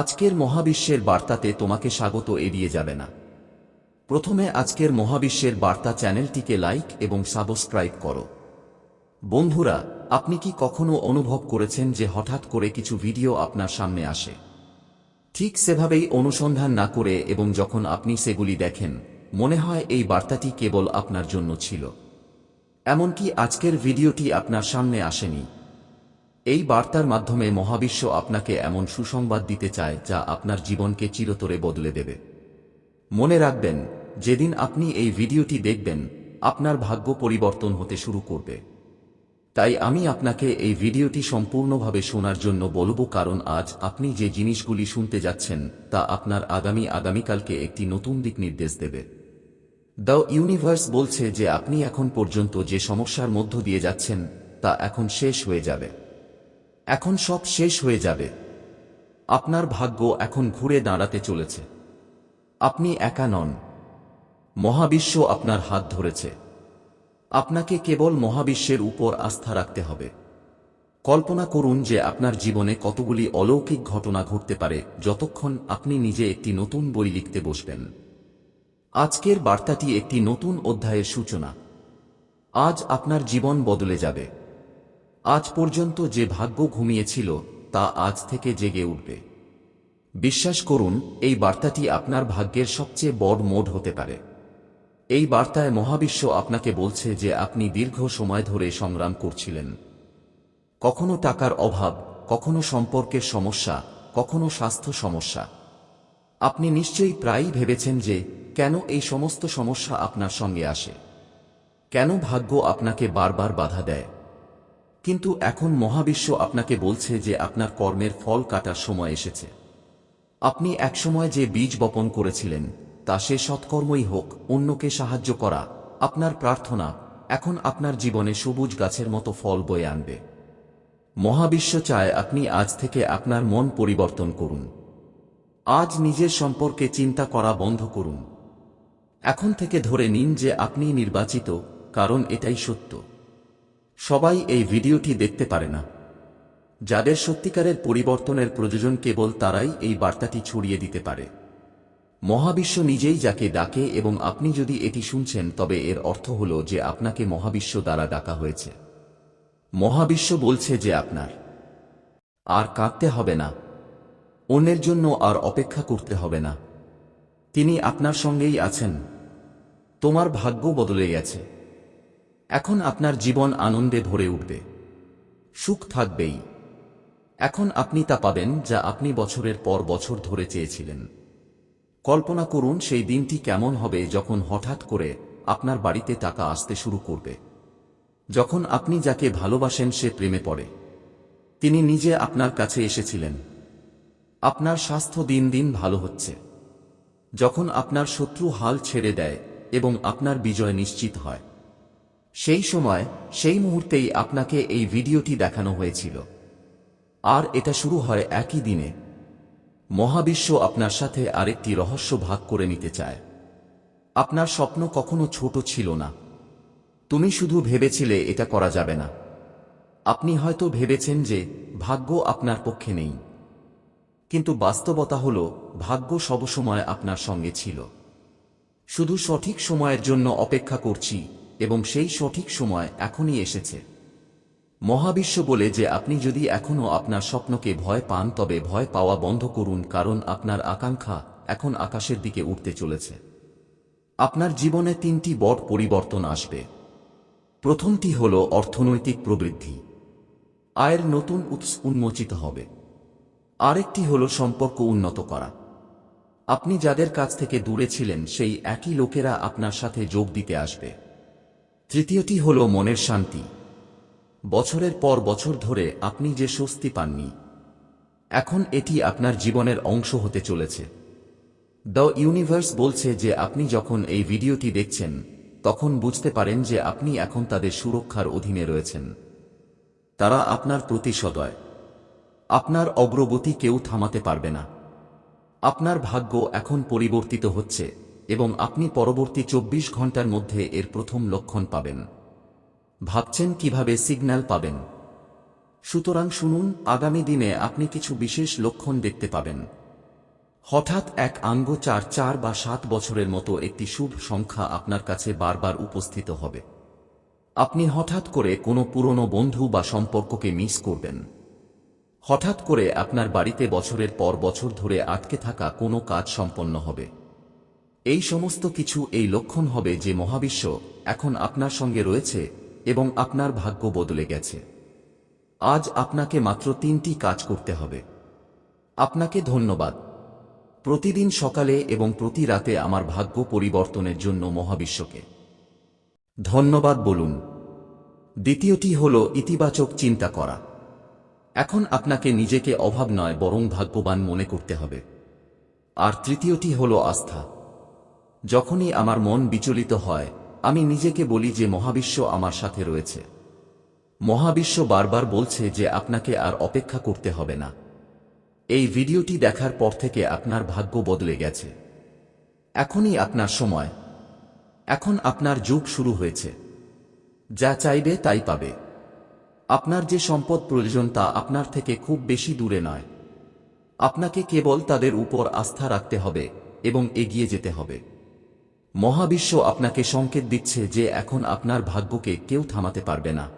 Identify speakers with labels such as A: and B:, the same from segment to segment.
A: আজকের মহাবিশ্বের বার্তাতে তোমাকে স্বাগত এড়িয়ে যাবে না। প্রথমে আজকের মহাবিশ্বের বার্তা চ্যানেলটিকে লাইক এবং সাবস্ক্রাইব করো। বন্ধুরা, আপনি কি কখনো অনুভব করেছেন যে হঠাৎ করে কিছু ভিডিও আপনার সামনে আসে? ঠিক সেভাবেই অনুসন্ধান না করে এবং যখন আপনি সেগুলি দেখেন, মনে হয় এই বার্তাটি কেবল আপনার জন্য ছিল। এমনকি আজকের ভিডিওটি আপনার সামনে আসেনি। এই বার্তার মাধ্যমে মহাবিশ্ব আপনাকে এমন সুসংবাদ দিতে চায় যা আপনার জীবনকে চিরতরে বদলে দেবে। মনে রাখবেন, যেদিন আপনি এই ভিডিওটি দেখবেন, আপনার ভাগ্য পরিবর্তন হতে শুরু করবে। তাই আমি আপনাকে এই ভিডিওটি সম্পূর্ণভাবে শোনার জন্য বলব কারণ আজ আপনি যে জিনিসগুলি শুনতে যাচ্ছেন, তা আপনার আগামী আগামীকালকে একটি নতুন দিক নির্দেশ দেবে। দ্য ইউনিভার্স বলছে যে আপনি এখন পর্যন্ত যে সমস্যার মধ্য দিয়ে যাচ্ছেন, তা এখন শেষ হয়ে যাবে। এখন সব শেষ হয়ে যাবে। আপনার ভাগ্য এখন ঘুরে দাঁড়াতে চলেছে। আপনি একা নন। মহাবিশ্ব আপনার হাত ধরেছে। আপনাকে কেবল মহাবিশ্বের উপর আস্থা রাখতে হবে। কল্পনা করুন যে আপনার জীবনে কতগুলি অলৌকিক ঘটনা ঘটতে পারে যতক্ষণ আপনি নিজে একটি নতুন বই লিখতে বসবেন। আজকের বার্তাটি একটি নতুন অধ্যায়ের সূচনা। আজ আপনার জীবন বদলে যাবে। আজ পর্যন্ত যে ভাগ্য ঘুমিয়েছিল, তা আজ থেকে জেগে উঠবে। বিশ্বাস করুন, এই বার্তাটি আপনার ভাগ্যের সবচেয়ে বড় মোড হতে পারে। এই বার্তায় মহাবিশ্ব আপনাকে বলছে যে আপনি দীর্ঘ সময় ধরে সংগ্রাম করছিলেন। কখনো টাকার অভাব, কখনো সম্পর্কের সমস্যা, কখনো স্বাস্থ্য সমস্যা। আপনি নিশ্চয়ই প্রায়ই ভেবেছেন যে, কেন এই সমস্ত সমস্যা আপনার সঙ্গে আসে? কেন ভাগ্য আপনাকে বারবার বাধা দেয়? কিন্তু এখন মহাবিশ্ব আপনাকে বলছে যে আপনার কর্মের ফল কাটার সময় এসেছে। আপনি একসময় যে বীজ বপন করেছিলেন, তা সে সৎকর্মই হোক, অন্যকে সাহায্য করা, আপনার প্রার্থনা, এখন আপনার জীবনে সবুজ গাছের মতো ফল বয়ে আনবে। মহাবিশ্ব চায় আপনি আজ থেকে আপনার মন পরিবর্তন করুন। আজ নিজের সম্পর্কে চিন্তা করা বন্ধ করুন। এখন থেকে ধরে নিন যে আপনি নির্বাচিত, কারণ এটাই সত্য। সবাই এই ভিডিওটি দেখতে পারে না। যাদের সত্যিকারের পরিবর্তনের প্রয়োজন কেবল তারাই এই বার্তাটি ছড়িয়ে দিতে পারে। মহাবিশ্ব নিজেই যাকে ডাকে এবং আপনি যদি এটি শুনছেন, তবে এর অর্থ হল যে আপনাকে মহাবিশ্ব দ্বারা ডাকা হয়েছে। মহাবিশ্ব বলছে যে আপনার আর কাঁদতে হবে না। অন্যের জন্য আর অপেক্ষা করতে হবে না। তিনি আপনার সঙ্গেই আছেন। তোমার ভাগ্য বদলে গেছে। এখন আপনার জীবন আনন্দে ভরে উঠবে। সুখ থাকবেই। এখন আপনি তা পাবেন যা আপনি বছরের পর বছর ধরে চেয়েছিলেন। কল্পনা করুন সেই দিনটি কেমন হবে যখন হঠাৎ করে আপনার বাড়িতে টাকা আসতে শুরু করবে। যখন আপনি যাকে ভালোবাসেন সে প্রেমে পড়ে। তিনি নিজে আপনার কাছে এসেছিলেন। আপনার স্বাস্থ্য দিন দিন ভালো হচ্ছে। যখন আপনার শত্রু হাল ছেড়ে দেয় এবং আপনার বিজয় নিশ্চিত হয়। সেই সময়, সেই মুহূর্তেই আপনাকে এই ভিডিওটি দেখানো হয়েছিল। আর এটা শুরু হয় একই দিনে। মহাবিশ্ব আপনার সাথে আরেকটি রহস্য ভাগ করে নিতে চায়। আপনার স্বপ্ন কখনো ছোট ছিল না। তুমি শুধু ভেবেছিলে এটা করা যাবে না। আপনি হয়তো ভেবেছেন যে, ভাগ্য আপনার পক্ষে নেই। কিন্তু বাস্তবতা হল, ভাগ্য সবসময় আপনার সঙ্গে ছিল। শুধু সঠিক সময়ের জন্য অপেক্ষা করছি এবং সেই সঠিক সময় এখনই এসেছে। মহাবিশ্ব বলে যে আপনি যদি এখনও আপনার স্বপ্নকে ভয় পান, তবে ভয় পাওয়া বন্ধ করুন, কারণ আপনার আকাঙ্ক্ষা এখন আকাশের দিকে উঠতে চলেছে। আপনার জীবনে তিনটি বড় পরিবর্তন আসবে। প্রথমটি হল অর্থনৈতিক প্রবৃদ্ধি। আয়ের নতুন উৎস উন্মোচিত হবে। আরেকটি হল সম্পর্ক উন্নত করা। আপনি যাদের কাছ থেকে দূরে ছিলেন, সেই একই লোকেরা আপনার সাথে যোগ দিতে আসবে। তৃতীয়টি হল মনের শান্তি। বছরের পর বছর ধরে আপনি যে স্বস্তি পাননি, এখন এটি আপনার জীবনের অংশ হতে চলেছে। দ্য ইউনিভার্স বলছে যে আপনি যখন এই ভিডিওটি দেখছেন, তখন বুঝতে পারেন যে আপনি এখন তাদের সুরক্ষার অধীনে রয়েছেন। তারা আপনার প্রতি সদয়। আপনার অগ্রগতি কেউ থামাতে পারবে না। আপনার ভাগ্য এখন পরিবর্তিত হচ্ছে। এবং আপনি পরবর্তী চব্বিশ ঘণ্টার মধ্যে এর প্রথম লক্ষণ পাবেন। ভাবছেন কীভাবে সিগন্যাল পাবেন? সুতরাং শুনুন, আগামী দিনে আপনি কিছু বিশেষ লক্ষণ দেখতে পাবেন। হঠাৎ এক আঙ্গ চার চার বা সাত বছরের মতো একটি শুভ সংখ্যা আপনার কাছে বারবার উপস্থিত হবে। আপনি হঠাৎ করে কোনো পুরনো বন্ধু বা সম্পর্ককে মিস করবেন। হঠাৎ করে আপনার বাড়িতে বছরের পর বছর ধরে আটকে থাকা কোনো কাজ সম্পন্ন হবে। এই সমস্ত কিছু এই লক্ষণ হবে যে মহাবিশ্ব এখন আপনার সঙ্গে রয়েছে এবং আপনার ভাগ্য বদলে গেছে। আজ আপনাকে মাত্র তিনটি কাজ করতে হবে। আপনাকে ধন্যবাদ। প্রতিদিন সকালে এবং প্রতি রাতে আমার ভাগ্য পরিবর্তনের জন্য মহাবিশ্বকে। ধন্যবাদ বলুন। দ্বিতীয়টি হল ইতিবাচক চিন্তা করা। এখন আপনাকে নিজেকে অভাব নয়, বরং ভাগ্যবান মনে করতে হবে। আর তৃতীয়টি হল আস্থা। যখনই আমার মন বিচলিত হয়, আমি নিজেকে বলি যে মহাবিশ্ব আমার সাথে রয়েছে। মহাবিশ্ব বারবার বলছে যে আপনাকে আর অপেক্ষা করতে হবে না। এই ভিডিওটি দেখার পর থেকে আপনার ভাগ্য বদলে গেছে। এখনই আপনার সময়। এখন আপনার যুগ শুরু হয়েছে। যা চাইবে তাই পাবে। আপনার যে সম্পদ প্রয়োজন তা আপনার থেকে খুব বেশি দূরে নয়। আপনাকে কেবল তাদের উপর আস্থা রাখতে হবে এবং এগিয়ে যেতে হবে। মহাবিশ্ব আপনাকে সংকেত দিচ্ছে যে এখন আপনার ভাগ্যকে কেউ থামাতে পারবে না।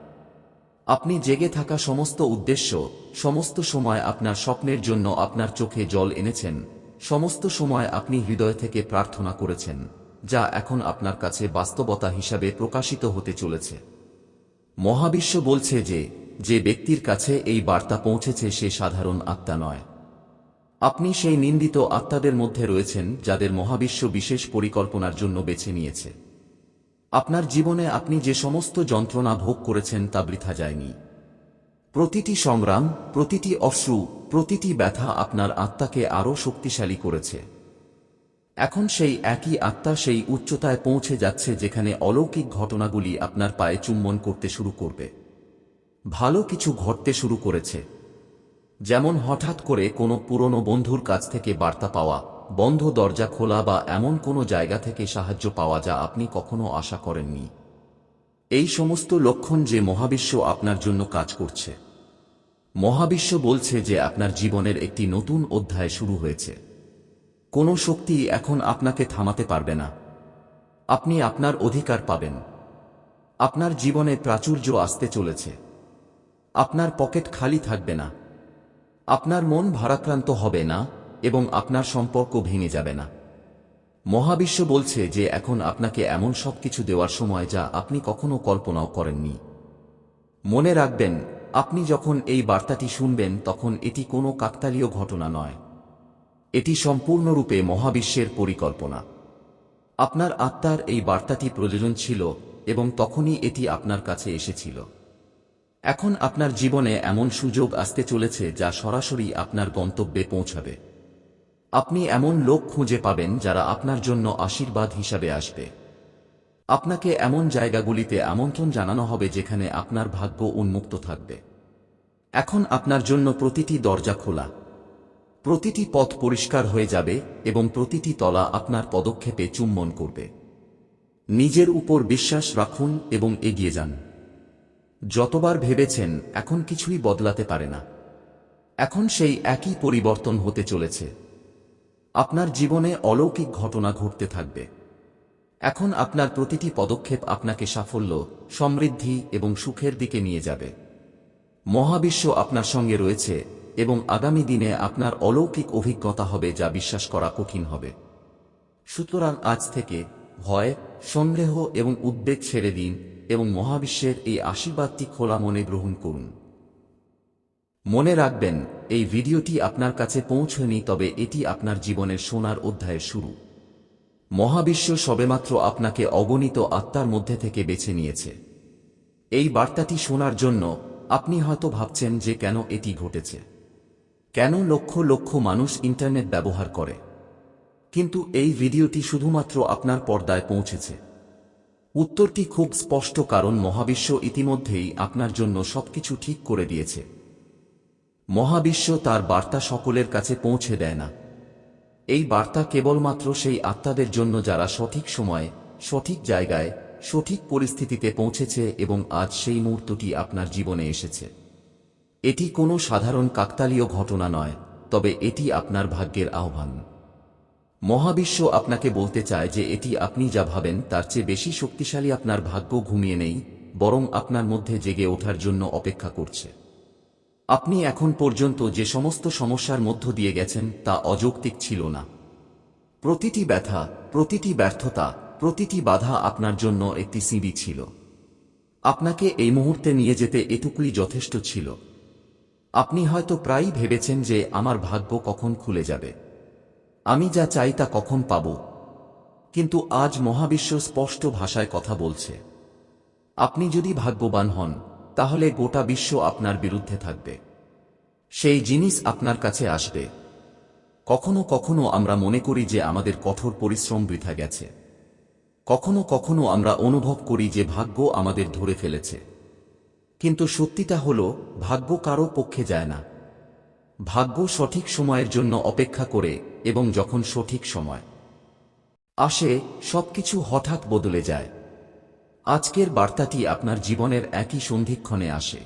A: আপনি জেগে থাকা সমস্ত উদ্দেশ্য, সমস্ত সময় আপনার স্বপ্নের জন্য আপনার চোখে জল এনেছেন, সমস্ত সময় আপনি হৃদয় থেকে প্রার্থনা করেছেন, যা এখন আপনার কাছে বাস্তবতা হিসাবে প্রকাশিত হতে চলেছে। মহাবিশ্ব বলছে যে যে ব্যক্তির কাছে এই বার্তা পৌঁছেছে সে সাধারণ আত্মা নয়। আপনি সেই নিন্দিত আত্মাদের মধ্যে রয়েছেন, যাদের মহাবিশ্ব বিশেষ পরিকল্পনার জন্য বেছে নিয়েছে। আপনার জীবনে আপনি যে সমস্ত যন্ত্রণা ভোগ করেছেন তা বৃথা যায়নি। প্রতিটি সংগ্রাম, প্রতিটি অশ্রু, প্রতিটি ব্যথা আপনার আত্মাকে আরও শক্তিশালী করেছে। এখন সেই একই আত্মা সেই উচ্চতায় পৌঁছে যাচ্ছে যেখানে অলৌকিক ঘটনাগুলি আপনার পায়ে চুম্বন করতে শুরু করবে। ভালো কিছু ঘটতে শুরু করেছে। যেমন হঠাৎ করে কোনো পুরনো বন্ধুর কাছ থেকে বার্তা পাওয়া, বন্ধ দরজা খোলা বা এমন কোনো জায়গা থেকে সাহায্য পাওয়া যা আপনি কখনো আশা করেননি। এই সমস্ত লক্ষণ যে মহাবিশ্ব আপনার জন্য কাজ করছে। মহাবিশ্ব বলছে যে আপনার জীবনের একটি নতুন অধ্যায় শুরু হয়েছে। কোনো শক্তি এখন আপনাকে থামাতে পারবে না। আপনি আপনার অধিকার পাবেন। আপনার জীবনে প্রাচুর্য আসতে চলেছে। আপনার পকেট খালি থাকবে না। আপনার মন ভারাক্রান্ত হবে না এবং আপনার সম্পর্ক ভেঙে যাবে না। মহাবিশ্ব বলছে যে এখন আপনাকে এমন সব কিছু দেওয়ার সময় যা আপনি কখনো কল্পনাও করেননি। মনে রাখবেন, আপনি যখন এই বার্তাটি শুনবেন তখন এটি কোনো কাকতালীয় ঘটনা নয়। এটি সম্পূর্ণরূপে মহাবিশ্বের পরিকল্পনা। আপনার আত্মার এই বার্তাটি প্রয়োজন ছিল এবং তখনই এটি আপনার কাছে এসেছিল। এখন আপনার জীবনে এমন সুযোগ আসতে চলেছে যা সরাসরি আপনার গন্তব্যে পৌঁছাবে। আপনি এমন লোক খুঁজে পাবেন যারা আপনার জন্য আশীর্বাদ হিসাবে আসবে। আপনাকে এমন জায়গাগুলিতে আমন্ত্রণ জানানো হবে যেখানে আপনার ভাগ্য উন্মুক্ত থাকবে। এখন আপনার জন্য প্রতিটি দরজা খোলা। প্রতিটি পথ পরিষ্কার হয়ে যাবে এবং প্রতিটি তলা আপনার পদক্ষেপে চুম্বন করবে। নিজের উপর বিশ্বাস রাখুন এবং এগিয়ে যান। যতবার ভেবেছেন, এখন কিছুই বদলাতে পারে না। এখন সেই একই পরিবর্তন হতে চলেছে। আপনার জীবনে অলৌকিক ঘটনা ঘটতে থাকবে। এখন আপনার প্রতিটি পদক্ষেপ আপনাকে সাফল্য, সমৃদ্ধি এবং সুখের দিকে নিয়ে যাবে। মহাবিশ্ব আপনার সঙ্গে রয়েছে এবং আগামী দিনে আপনার অলৌকিক অভিজ্ঞতা হবে যা বিশ্বাস করা কঠিন হবে। সুতরাং আজ থেকে ভয়, সন্দেহ এবং উদ্বেগ ছেড়ে দিন এবং মহাবিশ্বের এই আশীর্বাদটি খোলা মনে গ্রহণ করুন। মনে রাখবেন, এই ভিডিওটি আপনার কাছে পৌঁছয়নি, তবে এটি আপনার জীবনের সোনার অধ্যায়ের শুরু। মহাবিশ্ব সবেমাত্র আপনাকে অগণিত আত্মার মধ্যে থেকে বেছে নিয়েছে। এই বার্তাটি শোনার জন্য আপনি হয়তো ভাবছেন যে কেন এটি ঘটেছে। কেন লক্ষ লক্ষ মানুষ ইন্টারনেট ব্যবহার করে? কিন্তু এই ভিডিওটি শুধুমাত্র আপনার পর্দায় পৌঁছেছে। উত্তরটি খুব স্পষ্ট কারণ মহাবিশ্ব ইতিমধ্যেই আপনার জন্য সবকিছু ঠিক করে দিয়েছে। মহাবিশ্ব তার বার্তা সকলের কাছে পৌঁছে দেয় না। এই বার্তা কেবলমাত্র সেই আত্মাদের জন্য যারা সঠিক সময়ে, সঠিক জায়গায়, সঠিক পরিস্থিতিতে পৌঁছেছে এবং আজ সেই মুহূর্তটি আপনার জীবনে এসেছে। এটি কোনো সাধারণ কাকতালীয় ঘটনা নয়, তবে এটি আপনার ভাগ্যের আহ্বান। মহাবিশ্ব আপনাকে বলতে চায় যে এটি আপনি যা ভাবেন তার চেয়ে বেশি শক্তিশালী আপনার ভাগ্য ঘুমিয়ে নেই, বরং আপনার মধ্যে জেগে ওঠার জন্য অপেক্ষা করছে। আপনি এখন পর্যন্ত যে সমস্ত সমস্যার মধ্য দিয়ে গেছেন তা অযৌক্তিক ছিল না। প্রতিটি ব্যথা, প্রতিটি ব্যর্থতা, প্রতিটি বাধা আপনার জন্য একটি সিঁড়ি ছিল। আপনাকে এই মুহূর্তে নিয়ে যেতে এটুকুই যথেষ্ট ছিল। আপনি হয়তো প্রায়ই ভেবেছেন যে আমার ভাগ্য কখন খুলে যাবে। আমি যা চাই তা কখন পাব? কিন্তু আজ মহাবিশ্ব স্পষ্ট ভাষায় কথা বলছে। আপনি যদি ভাগ্যবান হন, তাহলে গোটা বিশ্ব আপনার বিরুদ্ধে থাকবে। সেই জিনিস আপনার কাছে আসবে। কখনো কখনো আমরা মনে করি যে আমাদের কঠোর পরিশ্রম বৃথা গেছে। কখনো কখনো আমরা অনুভব করি যে ভাগ্য আমাদের ধরে ফেলেছে। কিন্তু সত্যিটা হল, ভাগ্য কারও পক্ষে যায় না। ভাগ্য সঠিক সময়ের জন্য অপেক্ষা করে এবং যখন সঠিক সময় আসে, সবকিছু হঠাৎ বদলে যায়। আজকের বার্তাটি আপনার জীবনের একই সন্ধিক্ষণে আসে।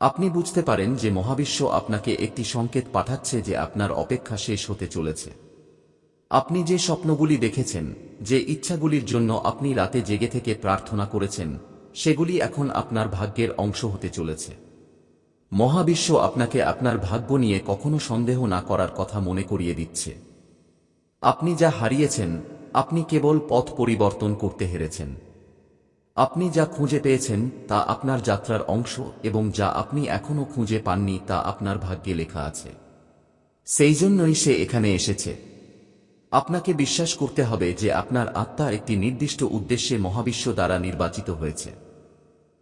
A: আপনি বুঝতে পারেন যে মহাবিশ্ব আপনাকে একটি সংকেত পাঠাচ্ছে যে আপনার অপেক্ষা শেষ হতে চলেছে। আপনি যে স্বপ্নগুলি দেখেছেন, যে ইচ্ছাগুলির জন্য আপনি রাতে জেগে থেকে প্রার্থনা করেছেন, সেগুলি এখন আপনার ভাগ্যের অংশ হতে চলেছে। মহাবিশ্ব আপনাকে আপনার ভাগ্য নিয়ে কখনো সন্দেহ না করার কথা মনে করিয়ে দিচ্ছে। আপনি যা হারিয়েছেন, আপনি কেবল পথ পরিবর্তন করতে হেরেছেন। আপনি যা খুঁজে পেয়েছেন, তা আপনার যাত্রার অংশ এবং যা আপনি এখনও খুঁজে পাননি, তা আপনার ভাগ্যে লেখা আছে। সেই জন্যই সে এখানে এসেছে। আপনাকে বিশ্বাস করতে হবে যে আপনার আত্মা একটি নির্দিষ্ট উদ্দেশ্যে মহাবিশ্ব দ্বারা নির্বাচিত হয়েছে।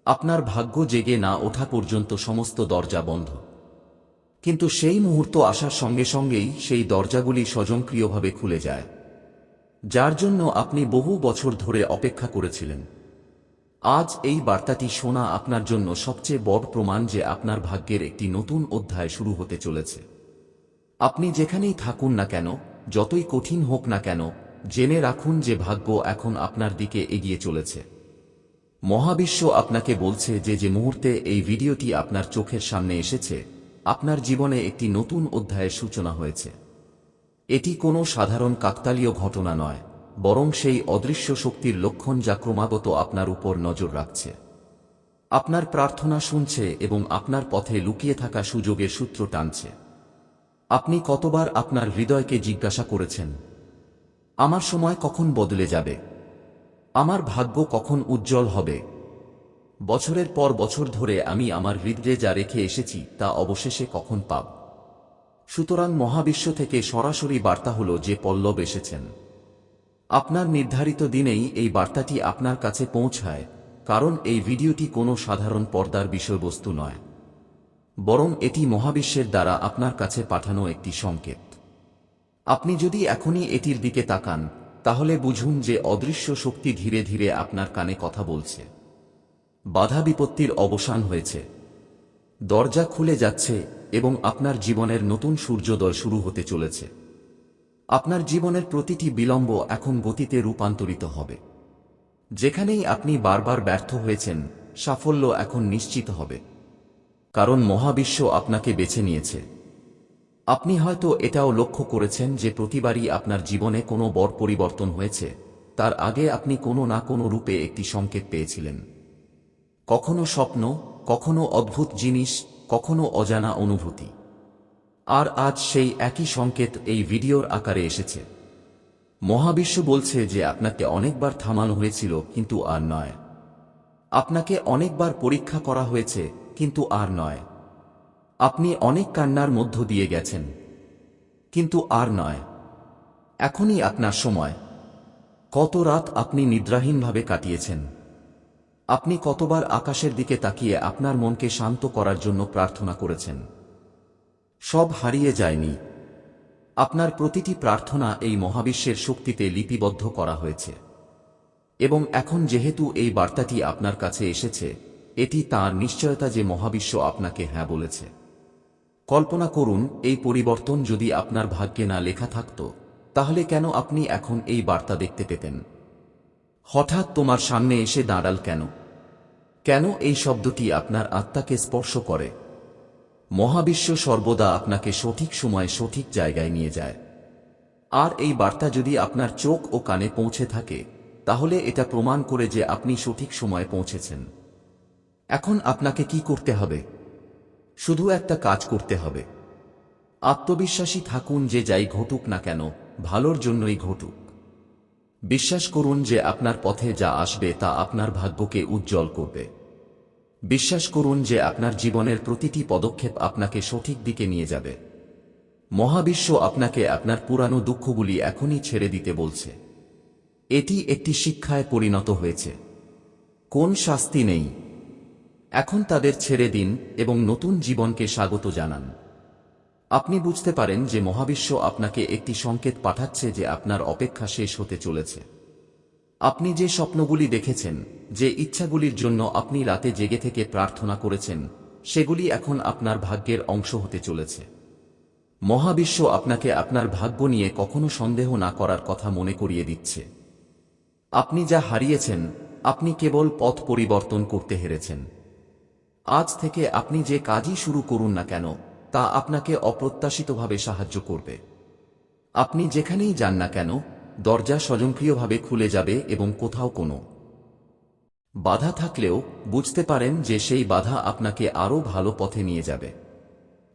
A: আপনার ভাগ্য জেগে না ওঠা পর্যন্ত সমস্ত দরজা বন্ধ। কিন্তু সেই মুহূর্ত আসার সঙ্গে সঙ্গেই সেই দরজাগুলি স্বয়ংক্রিয়ভাবে খুলে যায়, যার জন্য আপনি বহু বছর ধরে অপেক্ষা করেছিলেন। আজ এই বার্তাটি শোনা আপনার জন্য সবচেয়ে বড় প্রমাণ যে আপনার ভাগ্যের একটি নতুন অধ্যায় শুরু হতে চলেছে। আপনি যেখানেই থাকুন না কেন, যতই কঠিন হোক না কেন, জেনে রাখুন যে ভাগ্য এখন আপনার দিকে এগিয়ে চলেছে। মহাবিশ্ব আপনাকে বলছে যে যে মুহূর্তে এই ভিডিওটি আপনার চোখের সামনে এসেছে, আপনার জীবনে একটি নতুন অধ্যায়ের সূচনা হয়েছে। এটি কোনো সাধারণ কাকতালীয় ঘটনা নয়, বরং সেই অদৃশ্য শক্তির লক্ষণ যা ক্রমাগত আপনার উপর নজর রাখছে। আপনার প্রার্থনা শুনছে এবং আপনার পথে লুকিয়ে থাকা সুযোগের সূত্র টানছে। আপনি কতবার আপনার হৃদয়কে জিজ্ঞাসা করেছেন, আমার সময় কখন বদলে যাবে? আমার ভাগ্য কখন উজ্জ্বল হবে? বছরের পর বছর ধরে আমি আমার হৃদয়ে যা রেখে এসেছি, তা অবশেষে কখন পাব? সুতরাং মহাবিশ্ব থেকে সরাসরি বার্তা হল যে পল্লব এসেছেন। আপনার নির্ধারিত দিনেই এই বার্তাটি আপনার কাছে পৌঁছায়, কারণ এই ভিডিওটি কোনো সাধারণ পর্দার বিষয়বস্তু নয়। বরং এটি মহাবিশ্বের দ্বারা আপনার কাছে পাঠানো একটি সংকেত। আপনি যদি এখনই এটির দিকে তাকান তাহলে বুঝুন যে অদৃশ্য শক্তি ধীরে ধীরে আপনার কানে কথা বলছে। বাধা বিপত্তির অবসান হয়েছে। দরজা খুলে যাচ্ছে এবং আপনার জীবনের নতুন সূর্যোদয় শুরু হতে চলেছে। আপনার জীবনের প্রতিটি বিলম্ব এখন গতিতে রূপান্তরিত হবে। যেখানেই আপনি বারবার ব্যর্থ হয়েছেন, সাফল্য এখন নিশ্চিত হবে। কারণ মহাবিশ্ব আপনাকে বেছে নিয়েছে। আপনি হয়তো এটাও লক্ষ্য করেছেন যে প্রতিবারই আপনার জীবনে কোনো বড় পরিবর্তন হয়েছে। তার আগে আপনি কোনো না কোনো রূপে একটি সংকেত পেয়েছিলেন। কখনো স্বপ্ন, কখনো অদ্ভুত জিনিস, কখনো অজানা অনুভূতি। আর আজ সেই একই সংকেত এই ভিডিওর আকারে এসেছে। মহাবিশ্ব বলছে যে আপনাকে অনেকবার থামানো হয়েছিল, কিন্তু আর নয়। আপনাকে অনেকবার পরীক্ষা করা হয়েছে, কিন্তু আর নয়। আপনি অনেক কান্নার মধ্য দিয়ে গেছেন। কিন্তু আর নয়। এখনই আপনার সময়। কত রাত আপনি নিদ্রাহীনভাবে কাটিয়েছেন। আপনি কতবার আকাশের দিকে তাকিয়ে আপনার মনকে শান্ত করার জন্য প্রার্থনা করেছেন। সব হারিয়ে যায়নি। আপনার প্রতিটি প্রার্থনা এই মহাবিশ্বের শক্তিতে লিপিবদ্ধ করা হয়েছে। এবং এখন যেহেতু এই বার্তাটি আপনার কাছে এসেছে, এটি তার নিশ্চয়তা যে মহাবিশ্ব আপনাকে হ্যাঁ বলেছে। কল্পনা করুন, এই পরিবর্তন যদি আপনার ভাগ্যে না লেখা থাকত, তাহলে কেন আপনি এখন এই বার্তা দেখতে পেতেন? হঠাৎ তোমার সামনে এসে দাঁড়াল কেন? কেন এই শব্দটি আপনার আত্মাকে স্পর্শ করে? মহাবিশ্ব সর্বদা আপনাকে সঠিক সময়ে সঠিক জায়গায় নিয়ে যায়। আর এই বার্তা যদি আপনার চোখ ও কানে পৌঁছে থাকে, তাহলে এটা প্রমাণ করে যে আপনি সঠিক সময়ে পৌঁছেছেন। এখন আপনাকে কি করতে হবে? শুধু একটা কাজ করতে হবে। আত্মবিশ্বাসী থাকুন যে যাই ঘটুক না কেন, ভালোর জন্যই ঘটুক। বিশ্বাস করুন যে আপনার পথে যা আসবে তা আপনার ভাগ্যকে উজ্জ্বল করবে। বিশ্বাস করুন যে আপনার জীবনের প্রতিটি পদক্ষেপ আপনাকে সঠিক দিকে নিয়ে যাবে। মহাবিশ্ব আপনাকে আপনার পুরানো দুঃখগুলি এখনই ছেড়ে দিতে বলছে। এটি একটি শিক্ষায় পরিণত হয়েছে। কোন শাস্তি নেই এখন তাদের ছেড়ে দিন এবং নতুন জীবনকে স্বাগত জানান। আপনি বুঝতে পারেন যে মহাবিশ্ব আপনাকে একটি সংকেত পাঠাচ্ছে যে আপনার অপেক্ষা শেষ হতে চলেছে। আপনি যে স্বপ্নগুলি দেখেছেন, যে ইচ্ছাগুলির জন্য আপনি রাতে জেগে থেকে প্রার্থনা করেছেন, সেগুলি এখন আপনার ভাগ্যের অংশ হতে চলেছে। মহাবিশ্ব আপনাকে আপনার ভাগ্য নিয়ে কখনো সন্দেহ না করার কথা মনে করিয়ে দিচ্ছে। আপনি যা হারিয়েছেন, আপনি কেবল পথ পরিবর্তন করতে হেরেছেন। আজ থেকে আপনি যে কাজই শুরু করুন না কেন, তা আপনাকে অপ্রত্যাশিতভাবে সাহায্য করবে। আপনি যেখানেই যান না কেন, দরজা স্বয়ংক্রিয়ভাবে খুলে যাবে এবং কোথাও কোনো বাধা থাকলেও বুঝতে পারেন যে সেই বাধা আপনাকে আরও ভালো পথে নিয়ে যাবে।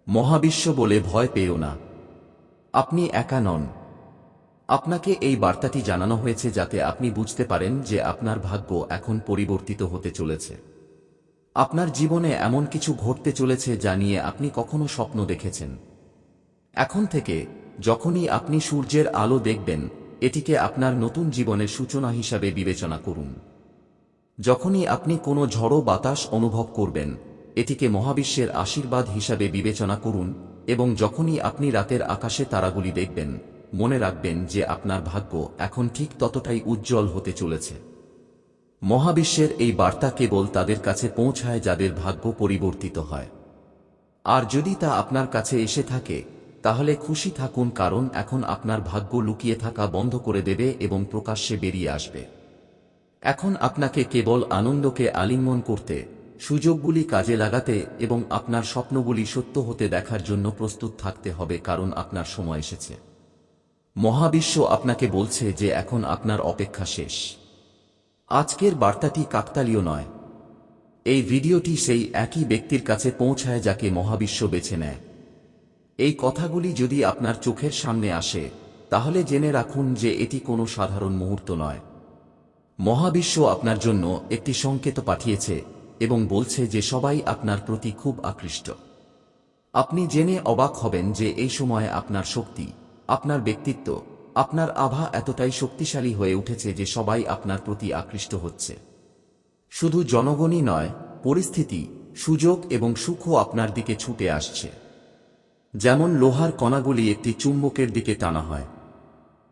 A: মহাবিশ্ব বলে ভয় পেও না। আপনি একা নন। আপনাকে এই বার্তাটি জানানো হয়েছে যাতে আপনি বুঝতে পারেন যে আপনার ভাগ্য এখন পরিবর্তিত হতে চলেছে। আপনার জীবনে এমন কিছু ঘটতে চলেছে যা নিয়ে আপনি কখনো স্বপ্ন দেখেছেন। এখন থেকে, যখনই আপনি সূর্যের আলো দেখবেন, এটিকে আপনার নতুন জীবনের সূচনা হিসাবে বিবেচনা করুন। যখনই আপনি কোনো ঝড়ো বাতাস অনুভব করবেন, এটিকে মহাবিশ্বের আশীর্বাদ হিসাবে বিবেচনা করুন এবং যখনই আপনি রাতের আকাশে তারাগুলি দেখবেন, মনে রাখবেন যে আপনার ভাগ্য এখন ঠিক ততটাই উজ্জ্বল হতে চলেছে। মহাবিশ্বের এই বার্তা কেবল তাদের কাছে পৌঁছায় যাদের ভাগ্য পরিবর্তিত হয়। আর যদি তা আপনার কাছে এসে থাকে, তাহলে খুশি থাকুন কারণ এখন আপনার ভাগ্য লুকিয়ে থাকা বন্ধ করে দেবে এবং প্রকাশ্যে বেরিয়ে আসবে। এখন আপনাকে কেবল আনন্দকে আলিঙ্গন করতে, সুযোগগুলি কাজে লাগাতে এবং আপনার স্বপ্নগুলি সত্য হতে দেখার জন্য প্রস্তুত থাকতে হবে কারণ আপনার সময় এসেছে। মহাবিশ্ব আপনাকে বলছে যে এখন আপনার অপেক্ষা শেষ। আজকের বার্তাটি কাকতালীয় নয়। এই ভিডিওটি সেই একই ব্যক্তির কাছে পৌঁছায় যাকে মহাবিশ্ব বেছে নেয়। এই কথাগুলি যদি আপনার চোখের সামনে আসে, তাহলে জেনে রাখুন যে এটি কোনো সাধারণ মুহূর্ত নয়। মহাবিশ্ব আপনার জন্য একটি সংকেত পাঠিয়েছে এবং বলছে যে সবাই আপনার প্রতি খুব আকৃষ্ট। আপনি জেনে অবাক হবেন যে এই সময়ে আপনার শক্তি, আপনার ব্যক্তিত্ব আপনার আভা এতটাই শক্তিশালী হয়ে উঠেছে যে সবাই আপনার প্রতি আকৃষ্ট হচ্ছে। শুধু জনগণই নয়, পরিস্থিতি, সুযোগ এবং সুখও আপনার দিকে ছুটে আসছে। যেমন লোহার কণাগুলি একটি চুম্বকের দিকে টানা হয়।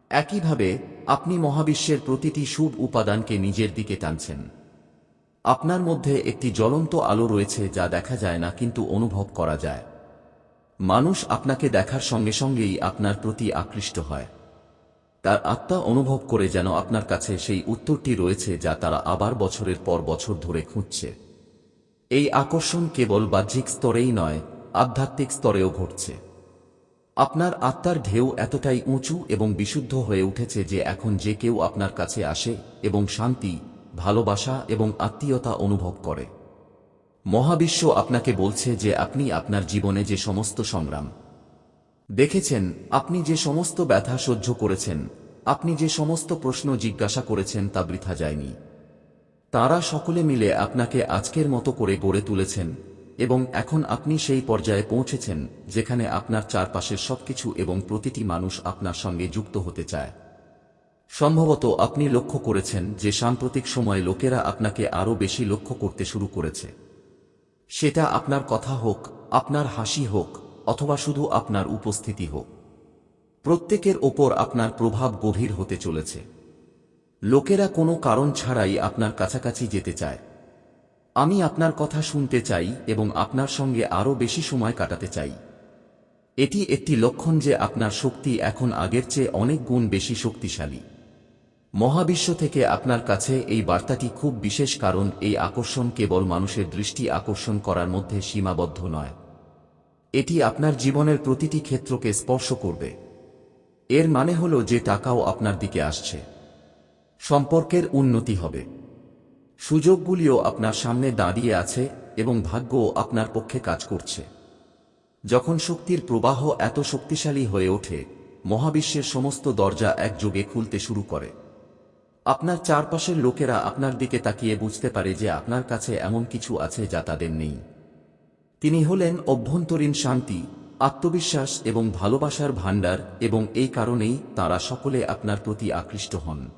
A: একইভাবে, আপনি মহাবিশ্বের প্রতিটি শুভ উপাদানকে নিজের দিকে টানছেন। আপনার মধ্যে একটি জ্বলন্ত আলো রয়েছে যা দেখা যায় না কিন্তু অনুভব করা যায়। মানুষ আপনাকে দেখার সঙ্গে সঙ্গেই আপনার প্রতি আকৃষ্ট হয়। তার আত্মা অনুভব করে যেন আপনার কাছে সেই উত্তরটি রয়েছে যা তারা আবার বছরের পর বছর ধরে খুঁজছে। এই আকর্ষণ কেবল বাহ্যিক স্তরেই নয়, আধ্যাত্মিক স্তরেও ঘটছে। আপনার আত্মার ঢেউ এতটাই উঁচু এবং বিশুদ্ধ হয়ে উঠেছে যে এখন যে কেউ আপনার কাছে আসে এবং শান্তি, ভালোবাসা এবং আত্মীয়তা অনুভব করে। মহাবিশ্ব আপনাকে বলছে যে আপনি আপনার জীবনে যে সমস্ত সংগ্রাম দেখেছেন, আপনি যে সমস্ত ব্যথা সহ্য করেছেন, আপনি যে সমস্ত প্রশ্ন জিজ্ঞাসা করেছেন তা বৃথা যায়নি। তারা সকলে মিলে আপনাকে আজকের মতো করে গড়ে তুলেছেন, এবং এখন আপনি সেই পর্যায়ে পৌঁছেছেন, যেখানে আপনার চারপাশের সবকিছু এবং প্রতিটি মানুষ আপনার সঙ্গে যুক্ত হতে চায়। সম্ভবত আপনি লক্ষ্য করেছেন যে সাম্প্রতিক সময়ে লোকেরা আপনাকে আরও বেশি লক্ষ্য করতে শুরু করেছে। সেটা আপনার কথা হোক, আপনার হাসি হোক অথবা শুধু আপনার উপস্থিতি হোক। প্রত্যেকের ওপর আপনার প্রভাব গভীর হতে চলেছে। লোকেরা কোনো কারণ ছাড়াই আপনার কাছাকাছি যেতে চায়। আমি আপনার কথা শুনতে চাই এবং আপনার সঙ্গে আরও বেশি সময় কাটাতে চাই। এটি একটি লক্ষণ যে আপনার শক্তি এখন আগের চেয়ে অনেক গুণ বেশি শক্তিশালী। মহাবিশ্ব থেকে আপনার কাছে এই বার্তাটি খুব বিশেষ কারণ এই আকর্ষণ কেবল মানুষের দৃষ্টি আকর্ষণ করার মধ্যে সীমাবদ্ধ নয়। এটি আপনার জীবনের প্রতিটি ক্ষেত্রকে স্পর্শ করবে। এর মানে হল যে টাকাও আপনার দিকে আসছে। সম্পর্কের উন্নতি হবে। সুযোগগুলিও আপনার সামনে দাঁড়িয়ে আছে এবং ভাগ্যও আপনার পক্ষে কাজ করছে। যখন শক্তির প্রবাহ এত শক্তিশালী হয়ে ওঠে, মহাবিশ্বের সমস্ত দরজা একযোগে খুলতে শুরু করে। আপনার চারপাশের লোকেরা আপনার দিকে তাকিয়ে বুঝতে পারে যে আপনার কাছে এমন কিছু আছে যা তাদের নেই। তিনি হলেন অভ্যন্তরীণ শান্তি, আত্মবিশ্বাস এবং ভালোবাসার ভাণ্ডার এবং এই কারণেই তারা সকলে আপনার প্রতি আকৃষ্ট হন।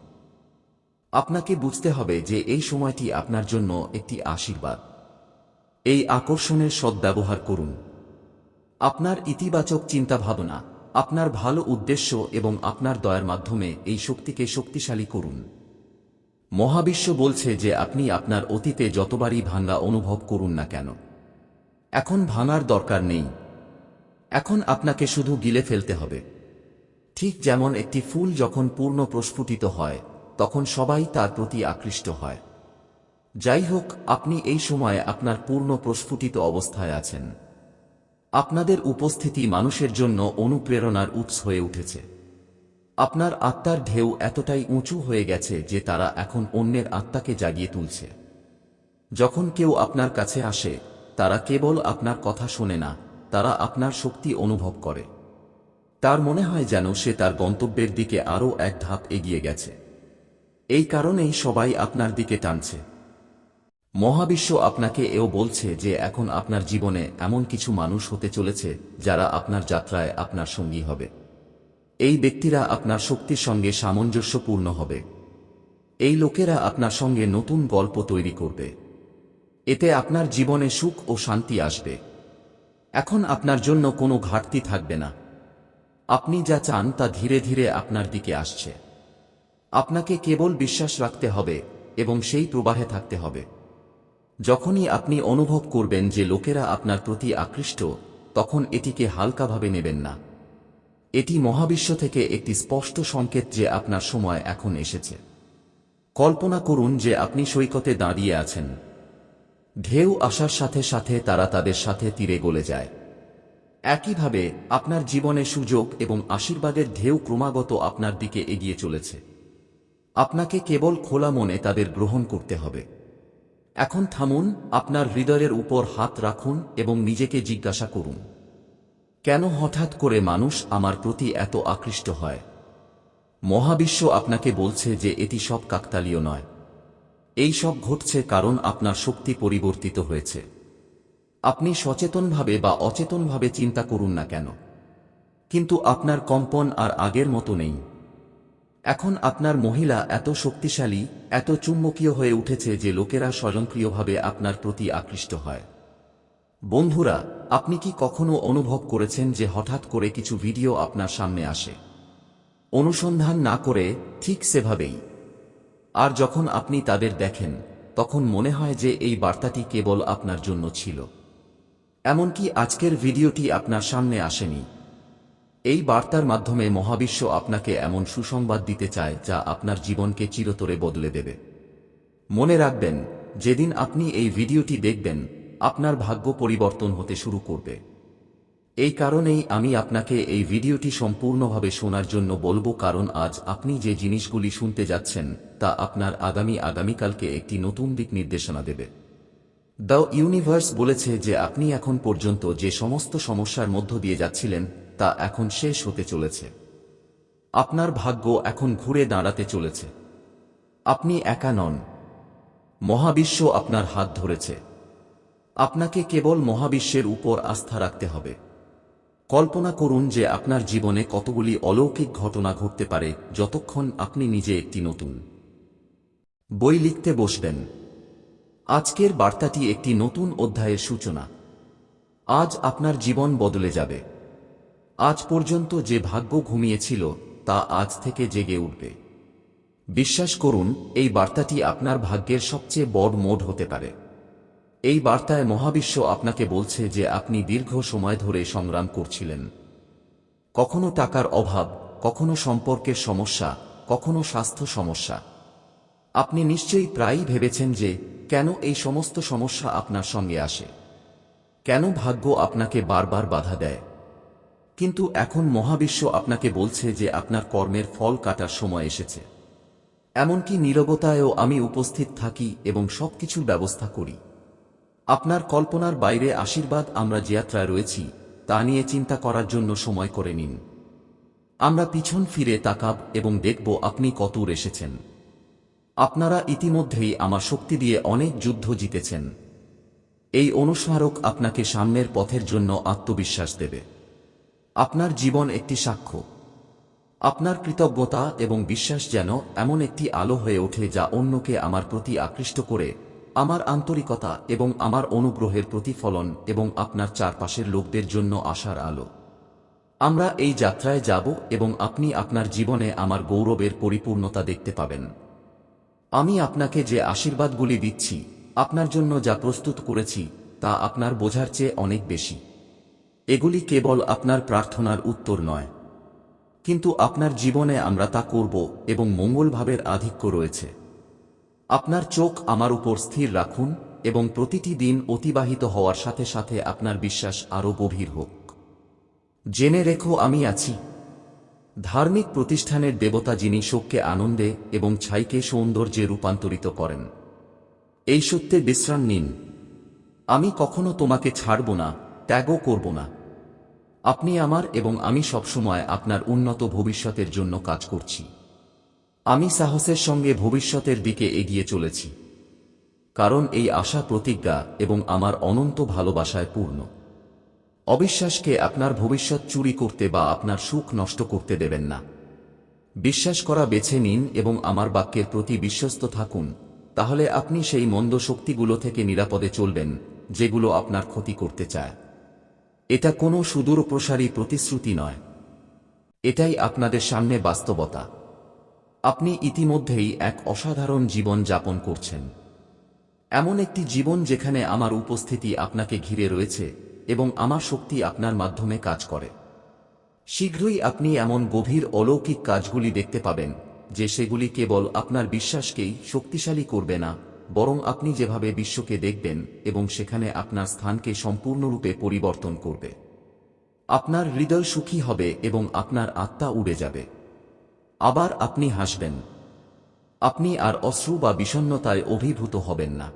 A: আপনাকে বুঝতে হবে যে এই সময়টি আপনার জন্য একটি আশীর্বাদ। এই আকর্ষণের সদ্ব্যবহার করুন। আপনার ইতিবাচক চিন্তাভাবনা, আপনার ভালো উদ্দেশ্য এবং আপনার দয়ার মাধ্যমে এই শক্তিকে শক্তিশালী করুন। মহাবিশ্ব বলছে যে আপনি আপনার অতীতে যতবারই ভাঙ্গা অনুভব করুন না কেন। এখন ভাঙার দরকার নেই। এখন আপনাকে শুধু গিলে ফেলতে হবে। ঠিক যেমন একটি ফুল যখন পূর্ণ প্রস্ফুটিত হয়, তখন সবাই তার প্রতি আকৃষ্ট হয়। যাই হোক, আপনি এই সময়ে আপনার পূর্ণ প্রস্ফুটিত অবস্থায় আছেন। আপনাদের উপস্থিতি মানুষের জন্য অনুপ্রেরণার উৎস হয়ে উঠেছে। আপনার আত্মার ঢেউ এতটাই উঁচু হয়ে গেছে যে তারা এখন অন্যের আত্মাকে জাগিয়ে তুলছে। যখন কেউ আপনার কাছে আসে তারা কেবল আপনার কথা শোনে না, তারা আপনার শক্তি অনুভব করে। তার মনে হয় যেন সে তার গন্তব্যের দিকে আরও এক ধাপ এগিয়ে গেছে। এই কারণেই সবাই আপনার দিকে টানছে। মহাবিশ্ব আপনাকে এও বলছে যে এখন আপনার জীবনে এমন কিছু মানুষ হতে চলেছে যারা আপনার যাত্রায় আপনার সঙ্গী হবে। এই ব্যক্তিরা আপনার শক্তির সঙ্গে সামঞ্জস্যপূর্ণ হবে। এই লোকেরা আপনার সঙ্গে নতুন গল্প তৈরি করবে। এতে আপনার জীবনে সুখ ও শান্তি আসবে। এখন আপনার জন্য কোনো ঘাটতি থাকবে না। আপনি যা চান তা ধীরে ধীরে আপনার দিকে আসছে। আপনাকে কেবল বিশ্বাস রাখতে হবে এবং সেই প্রবাহে থাকতে হবে। যখনই আপনি অনুভব করবেন যে লোকেরা আপনার প্রতি আকৃষ্ট, তখন এটিকে হালকাভাবে নেবেন না। এটি মহাবিশ্ব থেকে একটি স্পষ্ট সংকেত যে আপনার সময় এখন এসেছে। কল্পনা করুন যে আপনি সৈকতে দাঁড়িয়ে আছেন। ঢেউ আসার সাথে সাথে তারা তাদের সাথে তীরে গলে যায়। একইভাবে, আপনার জীবনে সুযোগ এবং আশীর্বাদের ঢেউ ক্রমাগত আপনার দিকে এগিয়ে চলেছে। আপনাকে কেবল খোলা মনে তাদের গ্রহণ করতে হবে। এখন থামুন, আপনার হৃদয়ের উপর হাত রাখুন এবং নিজেকে জিজ্ঞাসা করুন, কেন হঠাৎ করে মানুষ আমার প্রতি এত আকৃষ্ট হয়? মহাবিশ্ব আপনাকে বলছে যে এটি সব কাকতালীয় নয়। এই সব ঘটছে কারণ আপনার শক্তি পরিবর্তিত হয়েছে। আপনি সচেতনভাবে বা অচেতনভাবে চিন্তা করুন না কেন। কিন্তু আপনার কম্পন আর আগের মতো নেই। এখন আপনার মহিলা এত শক্তিশালী, এত চুম্বকীয় হয়ে উঠেছে যে লোকেরা স্বয়ংক্রিয়ভাবে আপনার প্রতি আকৃষ্ট হয়। বন্ধুরা, আপনি কি কখনো অনুভব করেছেন যে হঠাৎ করে কিছু ভিডিও আপনার সামনে আসে? অনুসন্ধান না করে ঠিক সেভাবেই। আর যখন আপনি তাদের দেখেন, তখন মনে হয় যে এই বার্তাটি কেবল আপনার জন্য ছিল। এমনকি আজকের ভিডিওটি আপনার সামনে আসেনি। এই বার্তার মাধ্যমে মহাবিশ্ব আপনাকে এমন সুসংবাদ দিতে চায় যা আপনার জীবনকে চিরতরে বদলে দেবে। মনে রাখবেন, যেদিন আপনি এই ভিডিওটি দেখবেন, আপনার ভাগ্য পরিবর্তন হতে শুরু করবে। এই কারণেই আমি আপনাকে এই ভিডিওটি সম্পূর্ণভাবে শোনার জন্য বলব, কারণ আজ আপনি যে জিনিসগুলি শুনতে যাচ্ছেন তা আপনার আগামী আগামীকালকে একটি নতুন দিক নির্দেশনা দেবে। দ্য ইউনিভার্স বলেছে যে আপনি এখন পর্যন্ত যে সমস্ত সমস্যার মধ্য দিয়ে যাচ্ছিলেন তা এখন শেষ হতে চলেছে। আপনার ভাগ্য এখন ঘুরে দাঁড়াতে চলেছে। আপনি একা নন। মহাবিশ্ব আপনার হাত ধরেছে। আপনাকে কেবল মহাবিশ্বের উপর আস্থা রাখতে হবে। কল্পনা করুন যে আপনার জীবনে কতগুলি অলৌকিক ঘটনা ঘটতে পারে যতক্ষণ আপনি নিজে একটি নতুন বই লিখতে বসবেন। আজকের বার্তাটি একটি নতুন অধ্যায়ের সূচনা। আজ আপনার জীবন বদলে যাবে। আজ পর্যন্ত যে ভাগ্য ঘুমিয়েছিল, তা আজ থেকে জেগে উঠবে। বিশ্বাস করুন, এই বার্তাটি আপনার ভাগ্যের সবচেয়ে বড় মোড হতে পারে। এই বার্তায় মহাবিশ্ব আপনাকে বলছে যে আপনি দীর্ঘ সময় ধরে সংগ্রাম করছিলেন। কখনো টাকার অভাব, কখনো সম্পর্কের সমস্যা, কখনো স্বাস্থ্য সমস্যা। আপনি নিশ্চয়ই প্রায়ই ভেবেছেন যে কেন এই সমস্ত সমস্যা আপনার সঙ্গে আসে? কেন ভাগ্য আপনাকে বারবার বাধা দেয়? কিন্তু এখন মহাবিশ্ব আপনাকে বলছে যে আপনার কর্মের ফল কাটার সময় এসেছে। এমনকি নীরবতায়ও আমি উপস্থিত থাকি এবং সবকিছুর ব্যবস্থা করি। আপনার কল্পনার বাইরে আশীর্বাদ আমরা যে যাত্রায় রয়েছি, তা নিয়ে চিন্তা করার জন্য সময় করে নিন। আমরা পিছন ফিরে তাকাব এবং দেখব আপনি কতদূর এসেছেন। আপনারা ইতিমধ্যেই আমার শক্তি দিয়ে অনেক যুদ্ধ জিতেছেন। এই অনুস্মারক আপনাকে সামনের পথের জন্য আত্মবিশ্বাস দেবে। আপনার জীবন একটি সাক্ষ্য। আপনার কৃতজ্ঞতা এবং বিশ্বাস যেন এমন একটি আলো হয়ে ওঠে যা অন্যকে আমার প্রতি আকৃষ্ট করে আমার আন্তরিকতা এবং আমার অনুগ্রহের প্রতিফলন এবং আপনার চারপাশের লোকদের জন্য আশার আলো। আমরা এই যাত্রায় যাব এবং আপনি আপনার জীবনে আমার গৌরবের পরিপূর্ণতা দেখতে পাবেন। আমি আপনাকে যে আশীর্বাদগুলি দিচ্ছি, আপনার জন্য যা প্রস্তুত করেছি, তা আপনার বোঝার চেয়ে অনেক বেশি। এগুলি কেবল আপনার প্রার্থনার উত্তর নয়। কিন্তু আপনার জীবনে আমরা তা করব এবং মঙ্গলভাবের আধিক্য রয়েছে। আপনার চোখ আমার উপর স্থির রাখুন এবং প্রতিটি দিন অতিবাহিত হওয়ার সাথে সাথে আপনার বিশ্বাস আরও গভীর হোক। জেনে রেখো আমি আছি। ধার্মিক প্রতিষ্ঠানের দেবতা যিনি শোককে আনন্দে এবং ছাইকে সৌন্দর্যে রূপান্তরিত করেন। এই সত্যে বিশ্রাম নিন। আমি কখনো তোমাকে ছাড়ব না, ত্যাগও করব না। আপনি আমার এবং আমি সবসময় আপনার উন্নত ভবিষ্যতের জন্য কাজ করছি। আমি সাহসের সঙ্গে ভবিষ্যতের দিকে এগিয়ে চলেছি। কারণ এই আশা প্রতিজ্ঞা এবং আমার অনন্ত ভালোবাসায় পূর্ণ। অবিশ্বাসকে আপনার ভবিষ্যৎ চুরি করতে বা আপনার সুখ নষ্ট করতে দেবেন না। বিশ্বাস করা বেছে নিন এবং আমার বাক্যের প্রতি বিশ্বস্ত থাকুন, তাহলে আপনি সেই মন্দ শক্তিগুলো থেকে নিরাপদে চলবেন, যেগুলো আপনার ক্ষতি করতে চায়। এটা কোনো সুদূরপ্রসারী প্রতিশ্রুতি নয়। এটাই আপনাদের সামনে বাস্তবতা। আপনি ইতিমধ্যেই এক অসাধারণ জীবন যাপন করছেন। এমন একটি জীবন যেখানে আমার উপস্থিতি আপনাকে ঘিরে রয়েছে এবং আমার শক্তি আপনার মাধ্যমে কাজ করে। শীঘ্রই আপনি এমন গভীর অলৌকিক কাজগুলি দেখতে পাবেন, যে সেগুলি কেবল আপনার বিশ্বাসকেই শক্তিশালী করবে না, বরং আপনি যেভাবে বিশ্বকে দেখবেন এবং সেখানে আপনার স্থানকে সম্পূর্ণরূপে পরিবর্তন করবে। আপনার হৃদয় সুখী হবে এবং আপনার আত্মা উড়ে যাবে। আবার আপনি হাসবেন। আপনি আর অশ্রু বা বিষণ্নতায় অভিভূত হবেন না।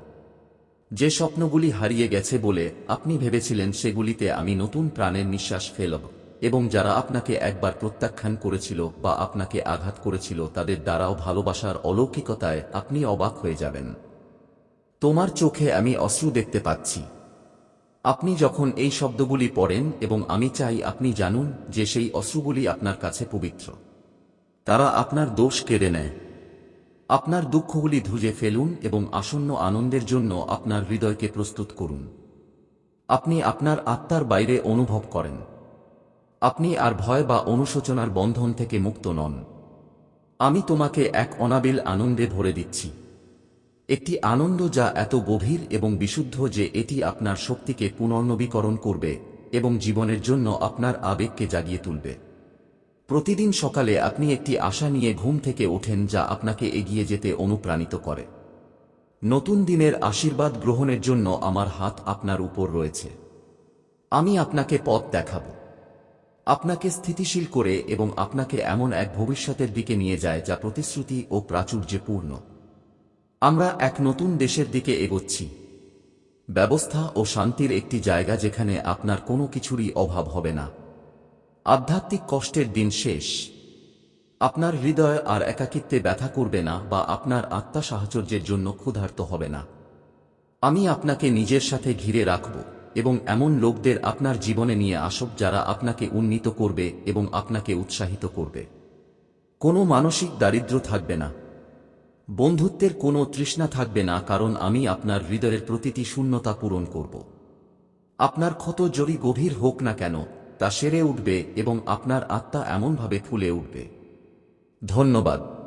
A: যে স্বপ্নগুলি হারিয়ে গেছে বলে আপনি ভেবেছিলেন সেগুলিতে আমি নতুন প্রাণের নিঃশ্বাস ফেলব এবং যারা আপনাকে একবার প্রত্যাখ্যান করেছিল বা আপনাকে আঘাত করেছিল তাদের দ্বারাও ভালোবাসার অলৌকিকতায় আপনি অবাক হয়ে যাবেন। তোমার চোখে আমি অশ্রু দেখতে পাচ্ছি। আপনি যখন এই শব্দগুলি পড়েন এবং আমি চাই আপনি জানুন যে সেই অশ্রুগুলি আপনার কাছে পবিত্র। তারা আপনার দোষ কেড়ে নেয়। আপনার দুঃখগুলি ধুজে ফেলুন এবং আসন্ন আনন্দের জন্য আপনার হৃদয়কে প্রস্তুত করুন। আপনি আপনার আত্মার বাইরে অনুভব করেন। আপনি আর ভয় বা অনুশোচনার বন্ধন থেকে মুক্ত নন। আমি তোমাকে এক অনাবিল আনন্দে ভরে দিচ্ছি। একটি আনন্দ যা এত গভীর এবং বিশুদ্ধ যে এটি আপনার শক্তিকে পুনর্নবীকরণ করবে এবং জীবনের জন্য আপনার আবেগকে জাগিয়ে তুলবে। প্রতিদিন সকালে আপনি একটি আশা নিয়ে ঘুম থেকে ওঠেন যা আপনাকে এগিয়ে যেতে অনুপ্রাণিত করে। নতুন দিনের আশীর্বাদ গ্রহণের জন্য আমার হাত আপনার উপর রয়েছে। আমি আপনাকে পথ দেখাব। আপনাকে স্থিতিশীল করে এবং আপনাকে এমন এক ভবিষ্যতের দিকে নিয়ে যায় যা প্রতিশ্রুতি ও প্রাচুর্যে পূর্ণ আমরা এক নতুন দেশের দিকে এগোচ্ছি। ব্যবস্থা ও শান্তির একটি জায়গা যেখানে আপনার কোনো কিছুরই অভাব হবে না। আধ্যাত্মিক কষ্টের দিন শেষ। আপনার হৃদয় আর একাকিত্বে ব্যথা করবে না বা আপনার আত্মা সাহচর্যের জন্য ক্ষুধার্ত হবে না। আমি আপনাকে নিজের সাথে ঘিরে রাখব এবং এমন লোকদের আপনার জীবনে নিয়ে আসব যারা আপনাকে উন্নীত করবে এবং আপনাকে উৎসাহিত করবে। কোনো মানসিক দারিদ্র থাকবে না। বন্ধুত্বের কোনো তৃষ্ণা থাকবে না কারণ আমি আপনার হৃদয়ের প্রতিটি শূন্যতা পূরণ করব। আপনার ক্ষত জড়ি গভীর হোক না কেন তা সেরে উঠবে এবং আপনার আত্মা এমনভাবে ফুলে উঠবে। ধন্যবাদ।